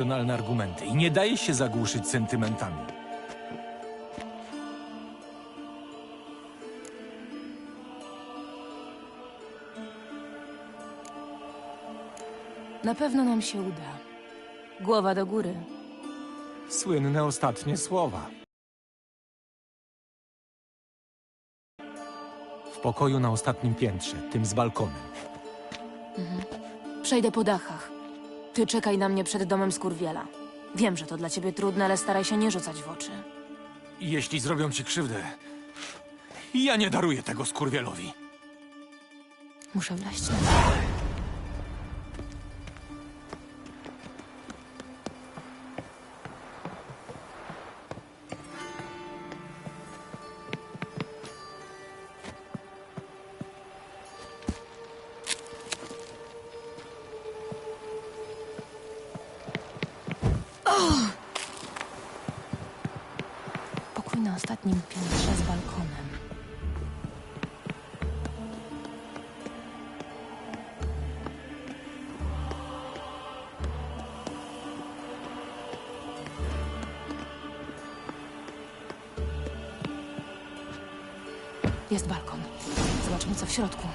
racjonalne argumenty i nie daje się zagłuszyć sentymentami. Na pewno nam się uda. Głowa do góry. Słynne ostatnie słowa. W pokoju na ostatnim piętrze, tym z balkonem. Przejdę po dachach. Ty czekaj na mnie przed domem Skurwiela. Wiem, że to dla ciebie trudne, ale staraj się nie rzucać w oczy. Jeśli zrobią ci krzywdę, ja nie daruję tego skurwielowi. Muszę wleźć na ostatnim piętrze z balkonem. Jest balkon. Zobaczmy, co w środku.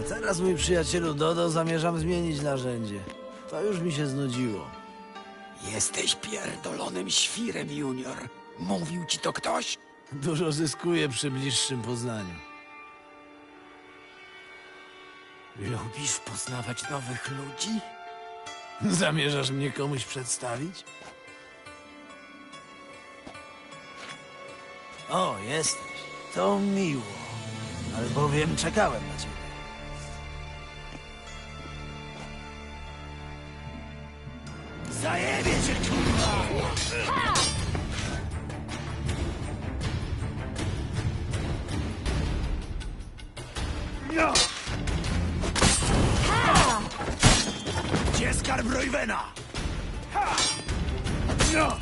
A teraz, mój przyjacielu Dodo, zamierzam zmienić narzędzie. To już mi się znudziło. Jesteś pierdolonym świrem, Junior. Mówił ci to ktoś? Dużo zyskuję przy bliższym poznaniu. Lubisz poznawać nowych ludzi? Zamierzasz mnie komuś przedstawić? O, jesteś. To miło. Albowiem czekałem na ciebie. Gdzie skarb Roywena? No!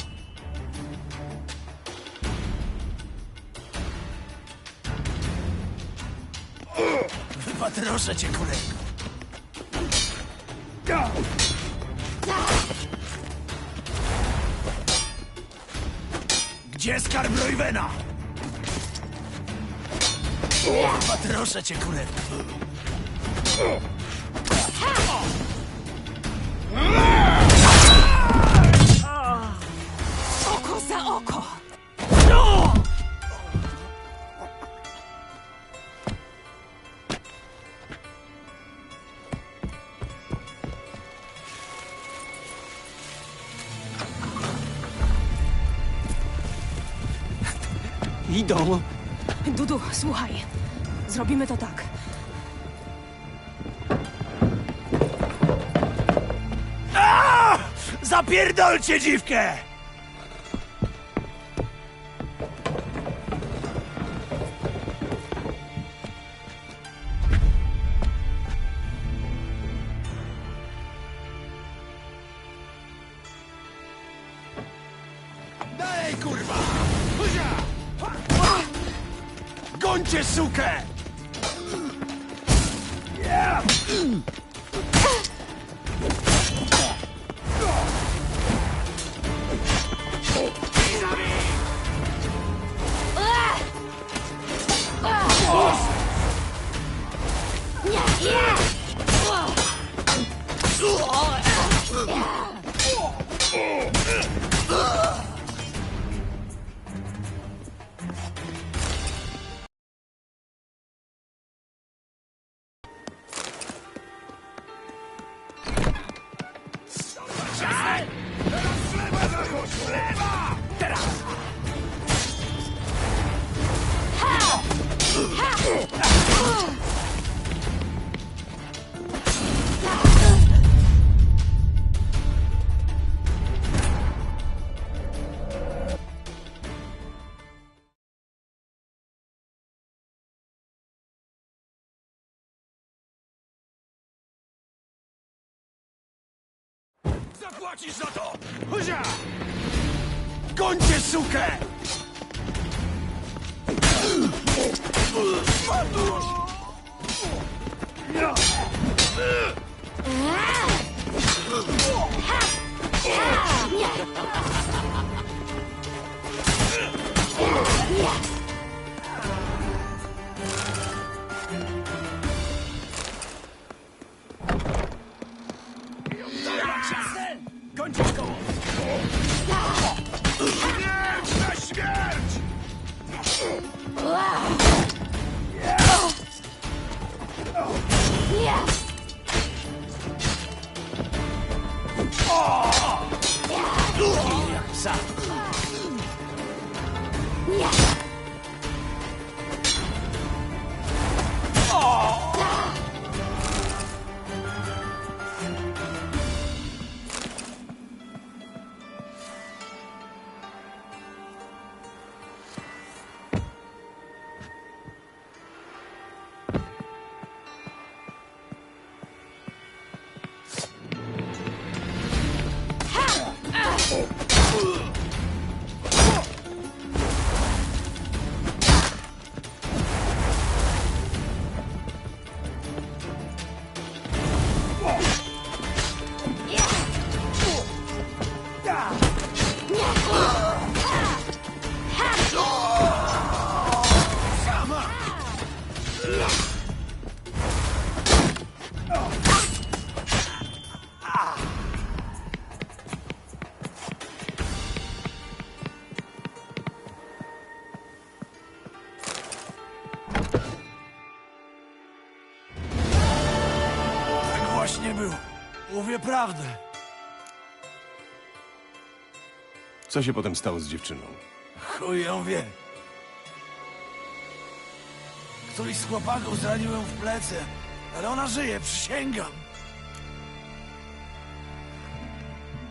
Wypatroszę cię, kolego. Gdzie skarb Roywena? Wypatroszę cię, kolego. Oko za oko! Idą. Dudu, słuchaj. Zrobimy to tak. Zapierdolcie dziwkę! Gońcie sukę! Yeah! Zapłacisz za to! Huzia! Gońcie sukę! Tak Co się potem stało z dziewczyną? Chuj ją wie. Któryś z chłopaków zranił ją w plecy, ale ona żyje, przysięgam.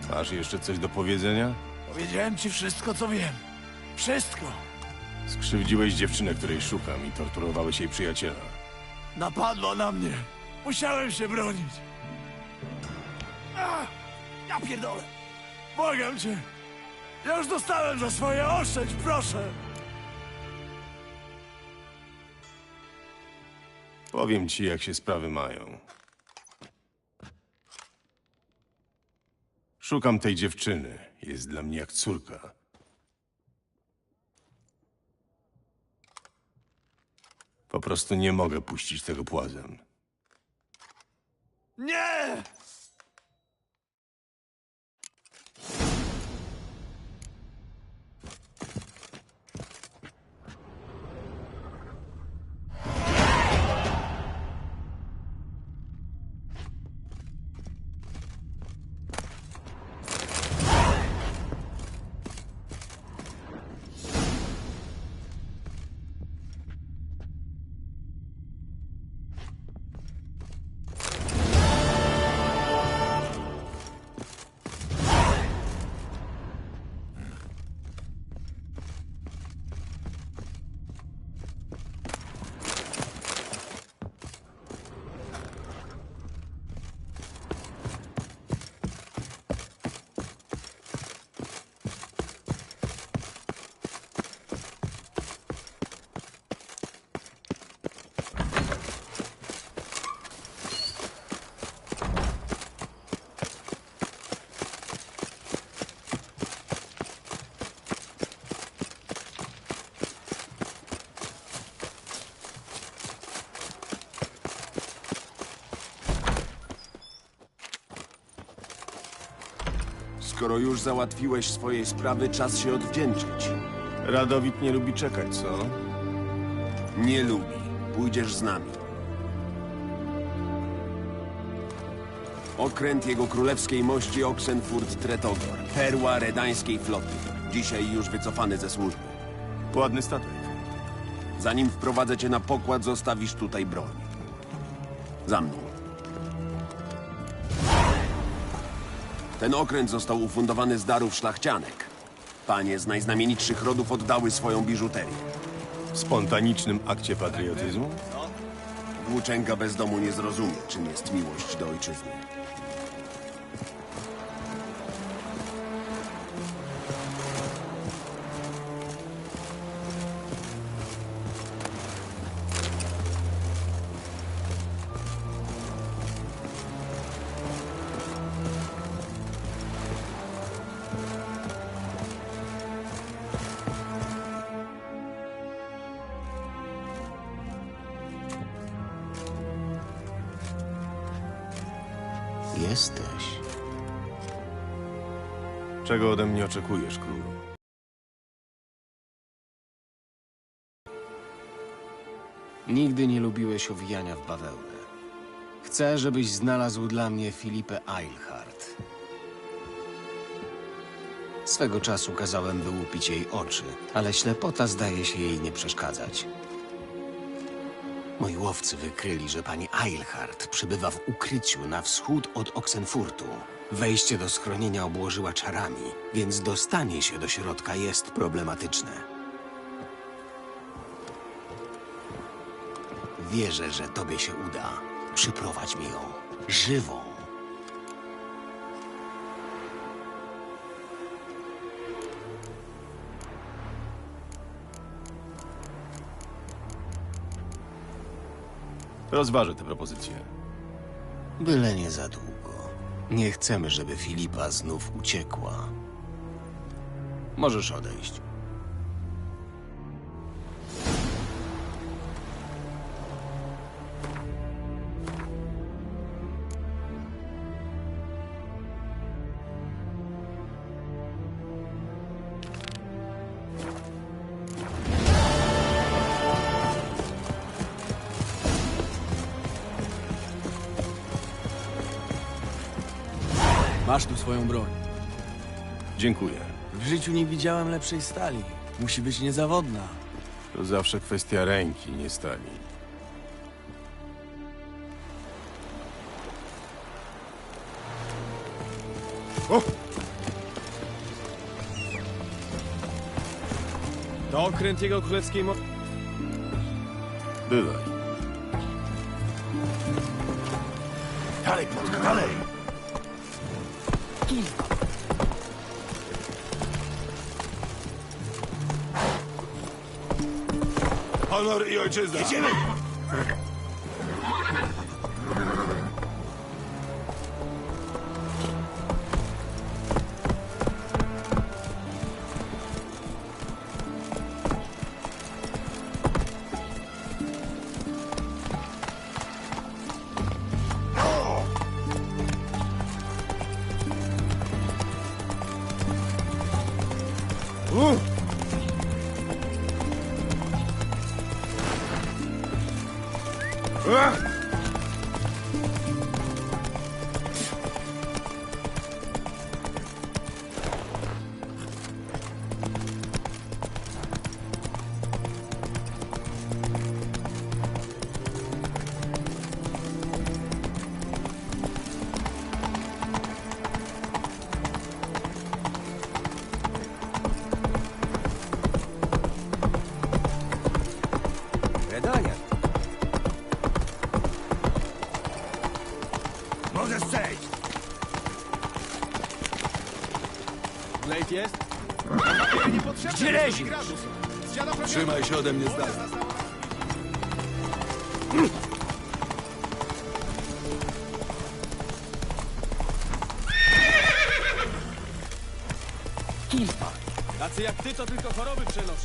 Masz jeszcze coś do powiedzenia? Powiedziałem ci wszystko, co wiem. Wszystko. Skrzywdziłeś dziewczynę, której szukam i torturowałeś jej przyjaciela. Napadła na mnie. Musiałem się bronić. Ja pierdolę. Błagam cię. Ja już dostałem za swoje oszczędź, proszę. Powiem ci, jak się sprawy mają. Szukam tej dziewczyny. Jest dla mnie jak córka. Po prostu nie mogę puścić tego płazem. Nie! Skoro już załatwiłeś swoje sprawy, czas się odwdzięczyć. Radowit nie lubi czekać, co? Nie lubi. Pójdziesz z nami. Okręt jego królewskiej mości Oxenfurt Tretogor. Perła redańskiej floty. Dzisiaj już wycofany ze służby. Ładny statek. Zanim wprowadzę cię na pokład, zostawisz tutaj broń. Za mną. Ten okręt został ufundowany z darów szlachcianek. Panie z najznamienitszych rodów oddały swoją biżuterię. W spontanicznym akcie patriotyzmu? Włóczęga bez domu nie zrozumie, czym jest miłość do ojczyzny. Czego ode mnie oczekujesz, królu? Nigdy nie lubiłeś owijania w bawełnę. Chcę, żebyś znalazł dla mnie Filipę Eilhart. Swego czasu kazałem wyłupić jej oczy, ale ślepota zdaje się jej nie przeszkadzać. Moi łowcy wykryli, że pani Eilhart przybywa w ukryciu na wschód od Oxenfurtu. Wejście do schronienia obłożyła czarami, więc dostanie się do środka jest problematyczne. Wierzę, że tobie się uda. Przyprowadź mi ją żywą. Rozważę tę propozycję. Byle nie za długo. Nie chcemy, żeby Filipa znów uciekła. Możesz odejść. Masz tu swoją broń. Dziękuję. W życiu nie widziałem lepszej stali. Musi być niezawodna. To zawsze kwestia ręki, nie stali. To okręt jego królewskiej mocy. Bywaj. Dalej, Piotrka, dalej! değil. Onları iyi ölçeceğiz. Geçelim. Ode mnie z dala. Tacy jak ty to tylko choroby przenoszą.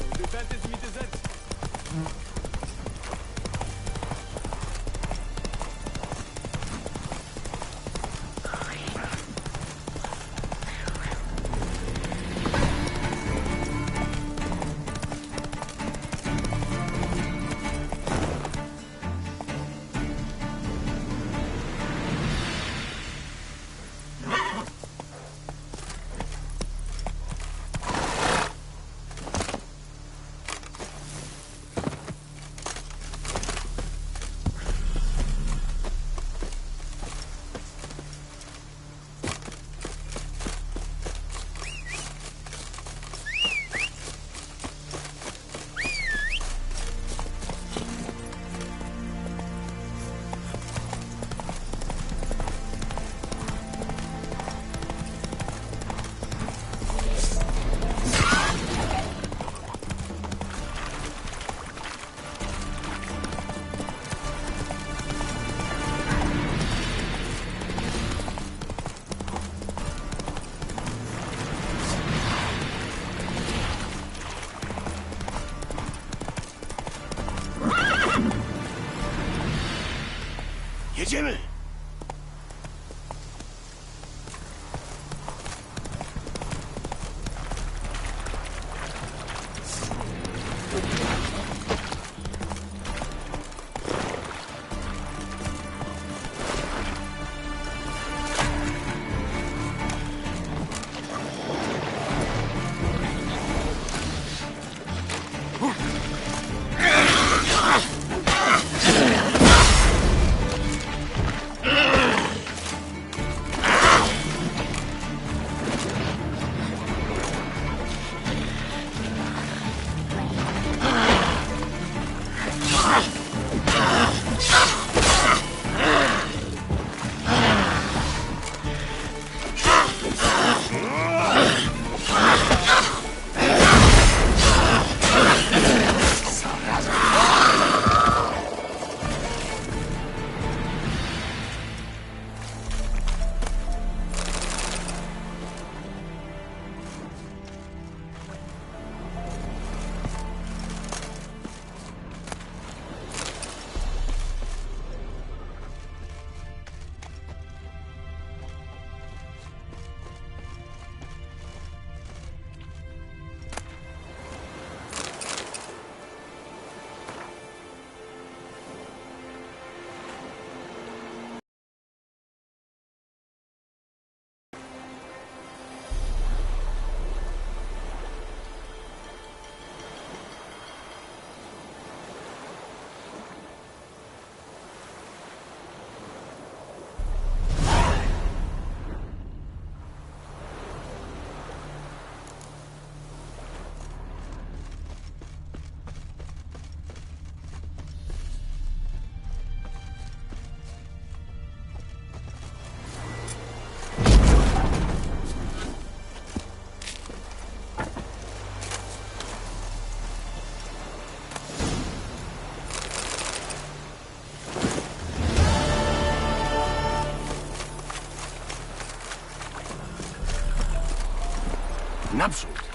Naprzód!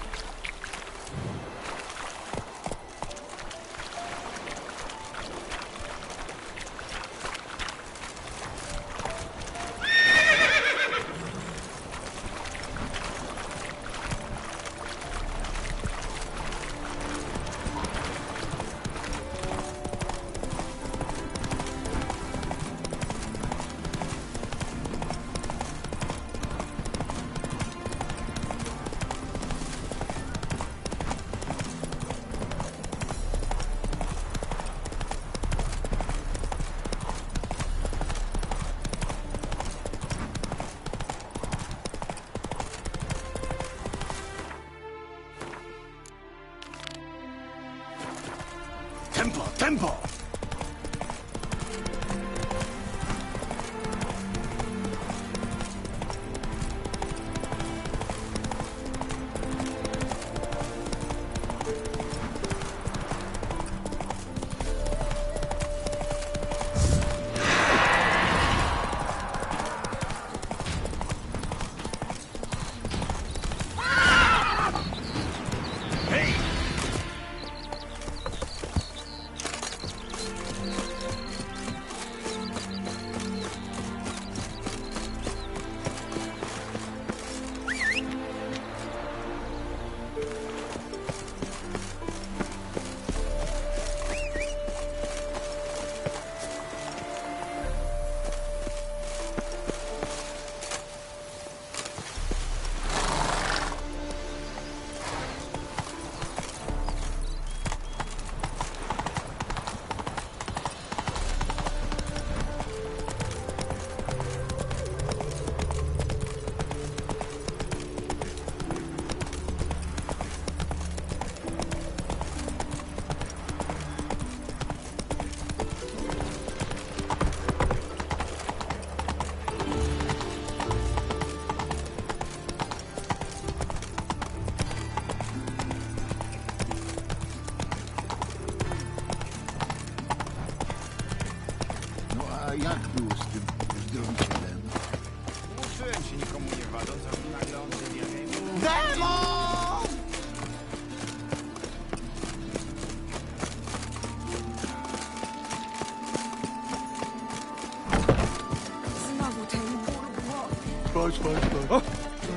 Chodź, chodź, chodź.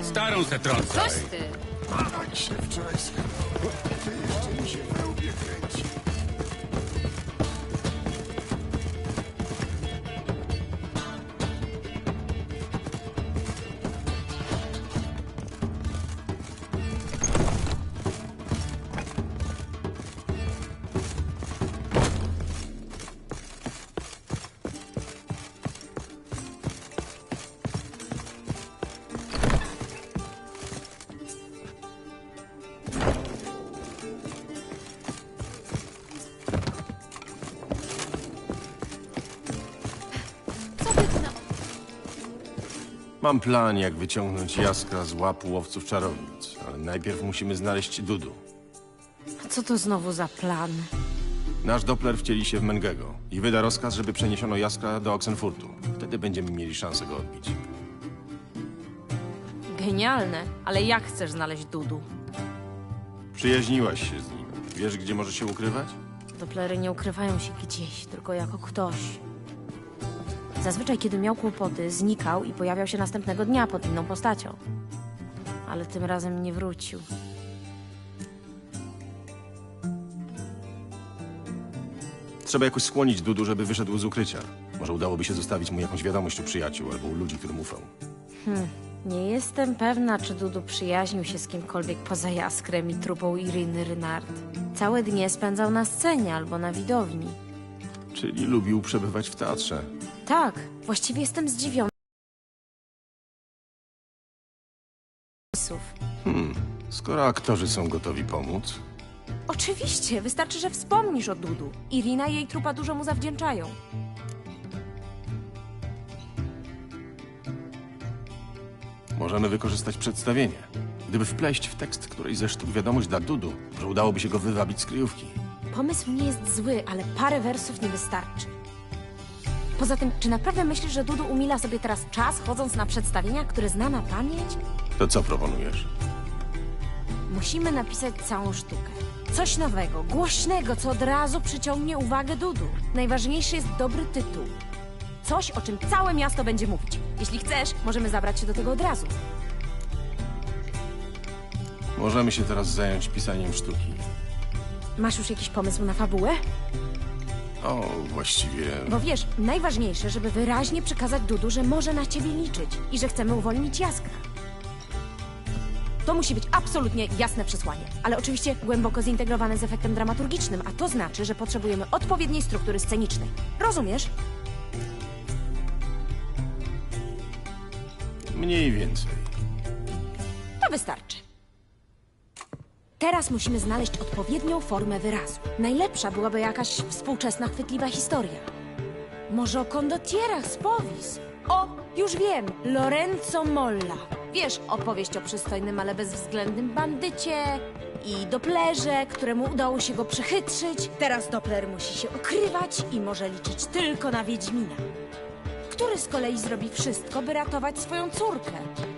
Starą se trącaj! Coś ty! Tak się wczoraj. Ty jeszcze mi się w kręci. Mam plan, jak wyciągnąć jaskra z łapu łowców czarownic, ale najpierw musimy znaleźć Dudu. Co to znowu za plan? Nasz Doppler wcieli się w Mengego i wyda rozkaz, żeby przeniesiono jaskra do Oxenfurtu. Wtedy będziemy mieli szansę go odbić. Genialne, ale jak chcesz znaleźć Dudu? Przyjaźniłaś się z nim. Wiesz, gdzie może się ukrywać? Doplery nie ukrywają się gdzieś, tylko jako ktoś. Zazwyczaj, kiedy miał kłopoty, znikał i pojawiał się następnego dnia pod inną postacią. Ale tym razem nie wrócił. Trzeba jakoś skłonić Dudu, żeby wyszedł z ukrycia. Może udałoby się zostawić mu jakąś wiadomość u przyjaciół albo u ludzi, którym ufał. Nie jestem pewna, czy Dudu przyjaźnił się z kimkolwiek poza Jaskrem i trupą Iriny Rynard. Całe dnie spędzał na scenie albo na widowni. Czyli lubił przebywać w teatrze. Tak, właściwie jestem zdziwiona. Skoro aktorzy są gotowi pomóc, Oczywiście, wystarczy, że wspomnisz o Dudu. Irina i jej trupa dużo mu zawdzięczają. możemy wykorzystać przedstawienie. Gdyby wpleść w tekst którejś ze sztuk wiadomość dla Dudu, że udałoby się go wywabić z kryjówki. Pomysł nie jest zły, ale parę wersów nie wystarczy. Poza tym, czy naprawdę myślisz, że Dudu umila sobie teraz czas, chodząc na przedstawienia, które zna na pamięć? To co proponujesz? Musimy napisać całą sztukę. Coś nowego, głośnego, co od razu przyciągnie uwagę Dudu. Najważniejszy jest dobry tytuł. Coś, o czym całe miasto będzie mówić. Jeśli chcesz, możemy zabrać się do tego od razu. Możemy się teraz zająć pisaniem sztuki. Masz już jakiś pomysł na fabułę? O, właściwie... Bo wiesz, najważniejsze, żeby wyraźnie przekazać Dudu, że może na ciebie liczyć i że chcemy uwolnić Jaskra. To musi być absolutnie jasne przesłanie, ale oczywiście głęboko zintegrowane z efektem dramaturgicznym, a to znaczy, że potrzebujemy odpowiedniej struktury scenicznej. Rozumiesz? Mniej więcej. To wystarczy. Teraz musimy znaleźć odpowiednią formę wyrazu. Najlepsza byłaby jakaś współczesna, chwytliwa historia. Może o kondotierach z Powis. O, już wiem, Lorenzo Molla. Wiesz, opowieść o przystojnym, ale bezwzględnym bandycie i Doplerze, któremu udało się go przechytrzyć. Teraz Doppler musi się ukrywać i może liczyć tylko na Wiedźmina. Który z kolei zrobi wszystko, by ratować swoją córkę.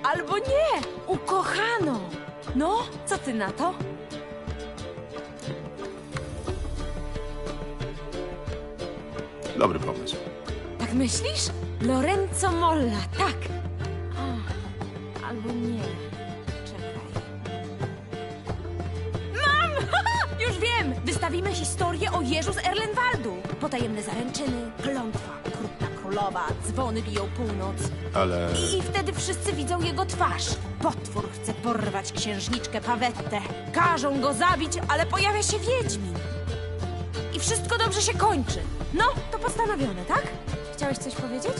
Albo nie, ukochaną. No, co ty na to? Dobry pomysł. Tak myślisz? Lorenzo Molla, tak. O, albo nie. Czekaj. Mam! Już wiem! Wystawimy historię o Jeżu z Erlenwaldu. Potajemne zaręczyny, klątwa, okrutna królowa, dzwony biją północ. Ale... I, I wtedy wszyscy widzą jego twarz. Potwór chce porwać księżniczkę Pawettę. Każą go zabić, ale pojawia się Wiedźmin. Wszystko dobrze się kończy. No, to postanowione, tak? Chciałeś coś powiedzieć?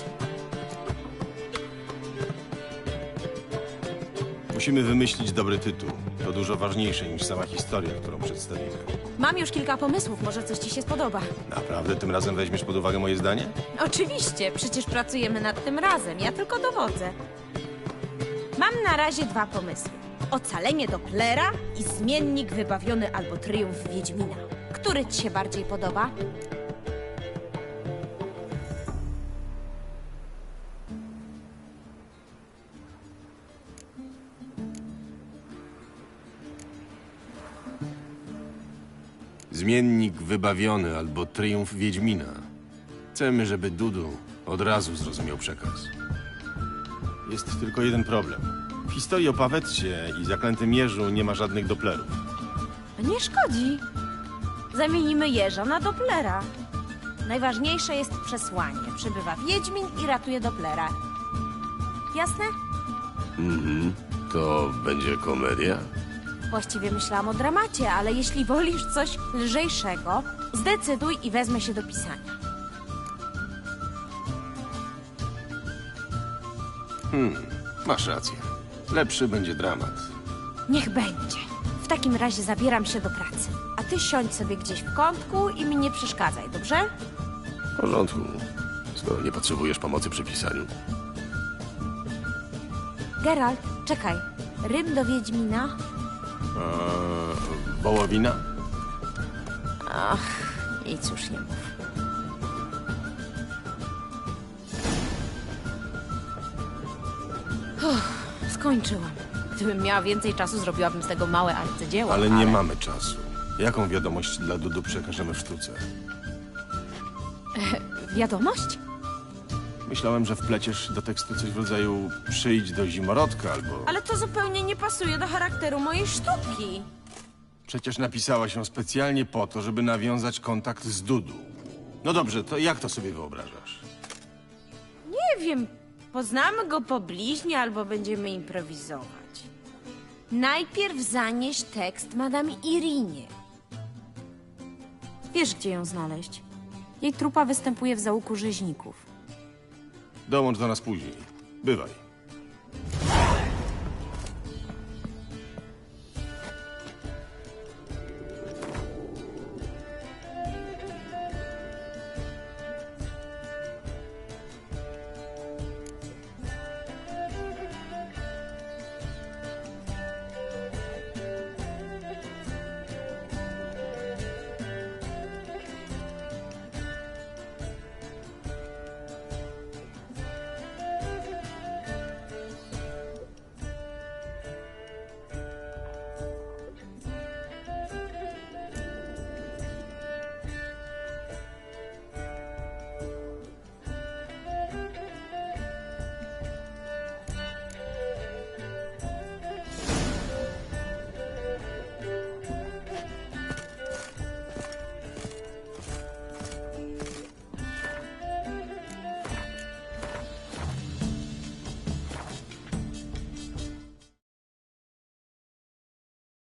Musimy wymyślić dobry tytuł. To dużo ważniejsze niż sama historia, którą przedstawimy. Mam już kilka pomysłów, może coś ci się spodoba. Naprawdę tym razem weźmiesz pod uwagę moje zdanie? Oczywiście, przecież pracujemy nad tym razem, ja tylko dowodzę. Mam na razie dwa pomysły. Ocalenie Dopplera i zmiennik wybawiony albo triumf Wiedźmina. Który ci się bardziej podoba? Zmiennik wybawiony albo triumf Wiedźmina. Chcemy, żeby Dudu od razu zrozumiał przekaz. Jest tylko jeden problem. W historii o Pawetcie i zaklętym Jeżu nie ma żadnych Doplerów. Nie szkodzi. Zamienimy jeża na Dopplera. Najważniejsze jest przesłanie. Przybywa Wiedźmin i ratuje Dopplera. Jasne? To będzie komedia? Właściwie myślałam o dramacie, ale jeśli wolisz coś lżejszego, zdecyduj i wezmę się do pisania. Masz rację. Lepszy będzie dramat. Niech będzie. W takim razie zabieram się do pracy. Ty siądź sobie gdzieś w kątku i mi nie przeszkadzaj, dobrze? W porządku. Skoro nie potrzebujesz pomocy przy pisaniu. Geralt, czekaj. Rym do Wiedźmina? Eee, wołowina? Ach, nic już nie mów. Uff, skończyłam. Gdybym miała więcej czasu, zrobiłabym z tego małe arcydzieło. Ale nie mamy czasu. Jaką wiadomość dla Dudu przekażemy w sztuce? Wiadomość? Myślałem, że wpleciesz do tekstu coś w rodzaju przyjdź do zimorodka albo... Ale to zupełnie nie pasuje do charakteru mojej sztuki. Przecież napisała się specjalnie po to, żeby nawiązać kontakt z Dudu. No dobrze, to jak to sobie wyobrażasz? Nie wiem, poznamy go pobliźnie albo będziemy improwizować. Najpierw zanieś tekst Madame Irinie. Wiesz, gdzie ją znaleźć. Jej trupa występuje w załuku rzeźników. Dołącz do nas później. Bywaj.